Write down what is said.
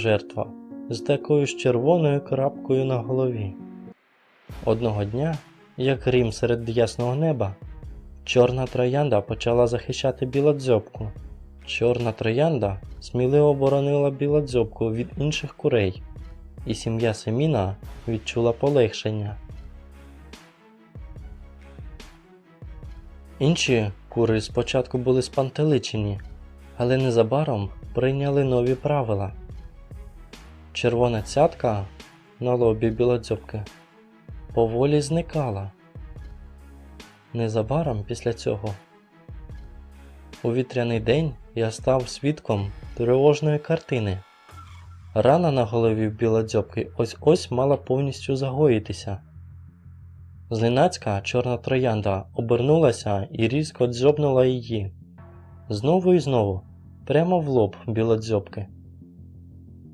жертва з такою ж червоною крапкою на голові. Одного дня, як грім серед ясного неба, чорна троянда почала захищати білодзьобку. Чорна троянда сміливо боронила білодзьобку від інших курей, і сім'я Семіна відчула полегшення. Інші кури спочатку були спантеличені, але незабаром прийняли нові правила. Червона цятка на лобі білодзьобки поволі зникала. Незабаром після цього у вітряний день я став свідком тривожної картини. Рана на голові білодзьобки ось ось мала повністю загоїтися. Зненацька чорна троянда обернулася і різко дзьобнула її. Знову і знову, прямо в лоб білодзьобки.